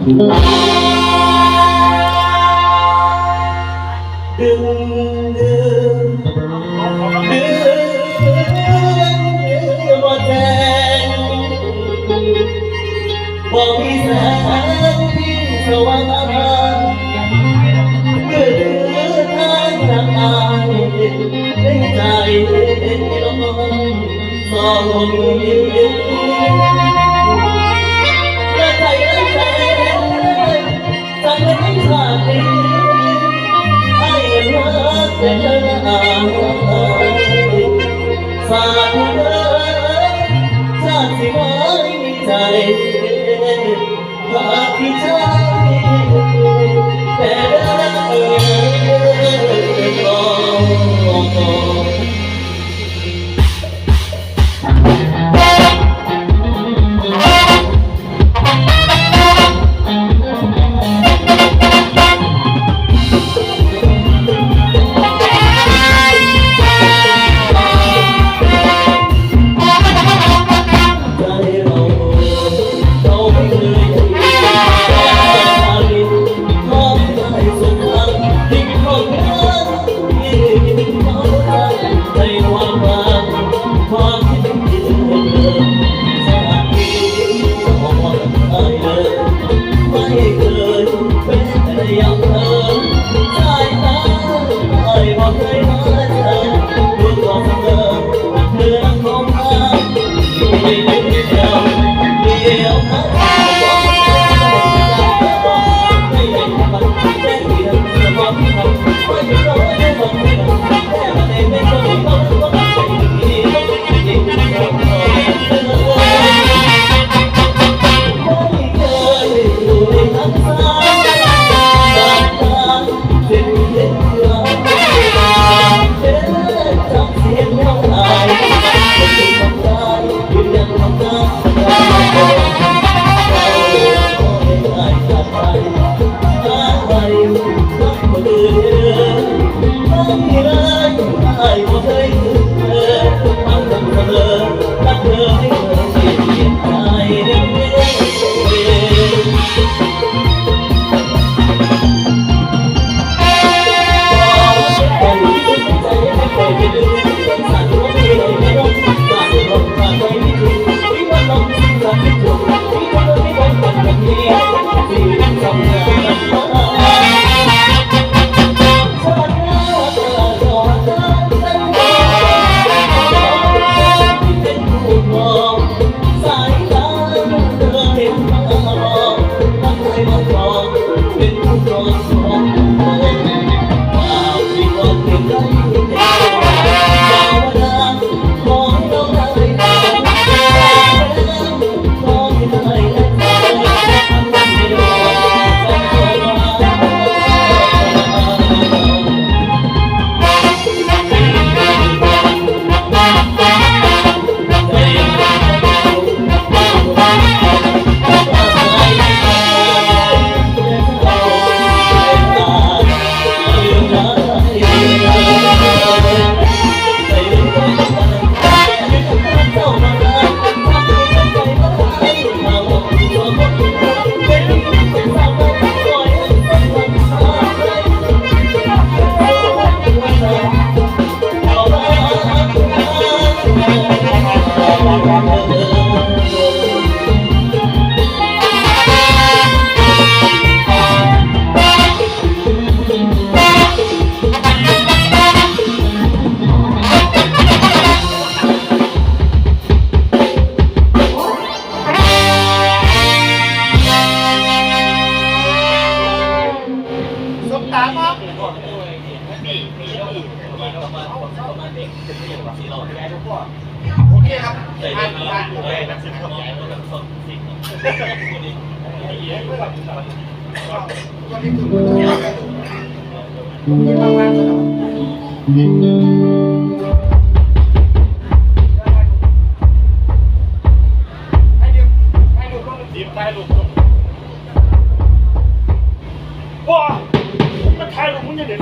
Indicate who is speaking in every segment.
Speaker 1: ดึงดึงดึงดึงบ่แทนบ่มีแสงที่สว่างอารเมื่อเดือทางทางอายในใจลมสองมือ เป็นอาฝากเลยชาติไว้ใจหากที่ใจแต่ได้ โอเคครับห้าสี่ห้าโอเคนักศึกษาใหญ่เลยครับก็นี่คือมีมากๆเลยครับถ่ายรูปว้ามันถ่ายรูปมึงยังเด็ก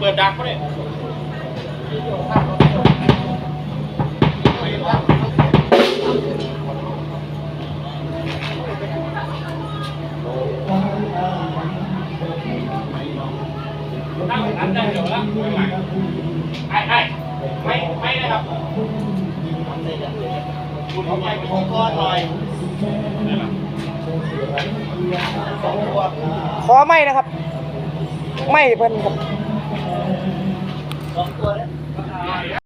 Speaker 2: เปิดดักเขาเนี่ยตั้งอันได้เดี๋ยวละไอ้ไอ้ไม่ไม่นะครับคุณเอาไปเป็นก้อนหน่อย
Speaker 3: ขอไม่นะครับ ไม่เพิ่นครับ
Speaker 1: สองตัวนะ